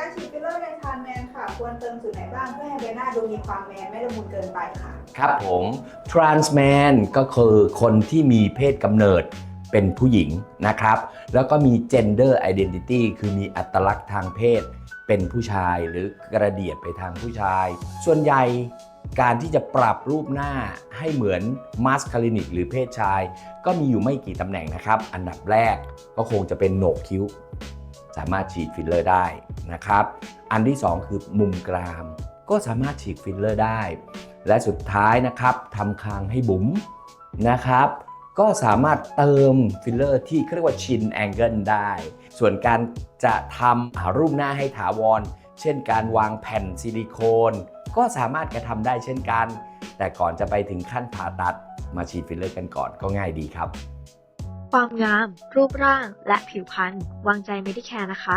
การฉีดฟิลเลอร์ในทานแมนค่ะ ควรเติมจุดไหนบ้างเพื่อให้ใบหน้าดูมีความแมนไม่ละมุนเกินไปค่ะ ครับผม trans man ก็คือคนที่มีเพศกำเนิดเป็นผู้หญิงนะครับ แล้วก็มี gender identity คือมีอัตลักษณ์ทางเพศ เป็นผู้ชายหรือกระเดียดไปทางผู้ชาย ส่วนใหญ่การที่จะปรับรูปหน้าให้เหมือนมาสคาลินิกหรือเพศชาย ก็มีอยู่ไม่กี่ตำแหน่งนะครับ อันดับแรกก็คงจะเป็นโหนกคิ้ว สามารถฉีดฟิลเลอร์ได้นะครับ อันที่ 2 คือมุมกราม ก็สามารถฉีดฟิลเลอร์ได้ และสุดท้ายนะครับทำคางให้บุ๋มนะครับ ก็สามารถเติมฟิลเลอร์ที่เรียกว่าชินแองเกิลได้ ส่วนการจะทำรูปหน้าให้ถาวร เช่นการวางแผ่นซิลิโคน ก็สามารถกระทำได้เช่นกัน แต่ก่อนจะไปถึงขั้นผ่าตัดมาฉีดฟิลเลอร์กันก่อนก็ง่ายดีครับ ความงาม รูปร่าง และผิวพรรณวางใจไม่ได้แคร์นะคะ